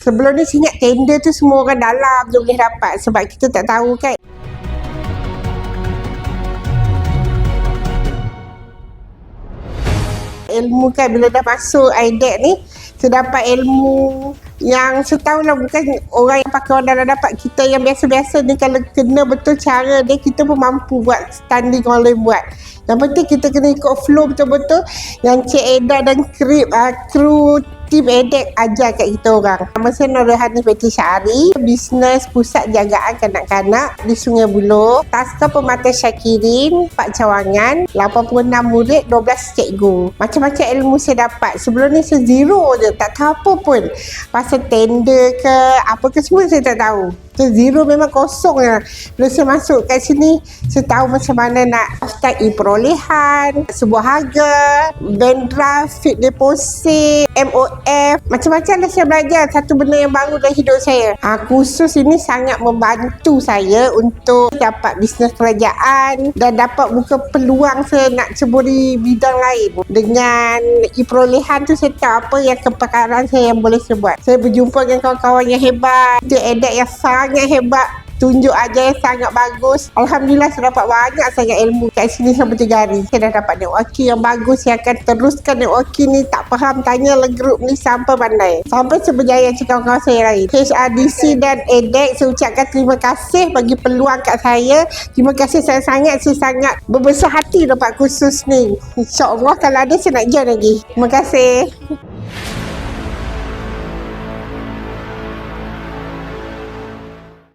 Sebelum ni ingat tender tu semua orang dalam je boleh dapat. Sebab kita tak tahu kan. Ilmu kan? Bila dah masuk IDEC ni, saya dapat ilmu yang setahun lah. Bukan orang yang pakai orang dah dapat. Kita yang biasa-biasa ni kalau kena betul cara dia kita pun mampu buat standing orang lain buat. Yang penting kita kena ikut flow betul-betul. Yang Cik Eda dan kru, uh, kru tim edek ajar kat kita orang. Nama saya Nur Rohani Feti Syari, bisnes pusat jagaan kanak-kanak di Sungai Buloh, Taska Pemata Syakirin, Pak Cawangan, 86 murid, 12 cikgu. Macam-macam ilmu saya dapat. Sebelum ni saya zero je, tak tahu apa pun. Pasal tender ke, apa ke semua saya tak tahu. So zero memang kosong lah. Bila saya masuk kat sini, saya tahu macam mana nak start perolehan, sebuah harga, bank draft, fit deposit, MOF. Macam-macam lah saya belajar satu benda yang baru dalam hidup saya. Ha, khusus ini sangat membantu saya untuk dapat bisnes kerajaan dan dapat buka peluang saya nak ceburi bidang lain. Dengan e-perolehan tu saya tahu apa yang kepakaran saya yang boleh saya buat. Saya berjumpa dengan kawan-kawan yang hebat, dia edit yang sangat sangat hebat. Tunjuk aja yang sangat bagus. Alhamdulillah saya dapat banyak sangat ilmu kat sini selama tiga hari. Saya dah dapat networking yang bagus saya akan teruskan networking ni. Tak faham tanya le grup ni sampai pandai. Sampai saya berjaya cakap kawan saya lain. HRDC dan EDEC saya ucapkan terima kasih bagi peluang kat saya. Terima kasih saya sangat saya sangat berbesar hati dapat khusus ni. insyaAllah kalau ada saya nak join lagi. Terima kasih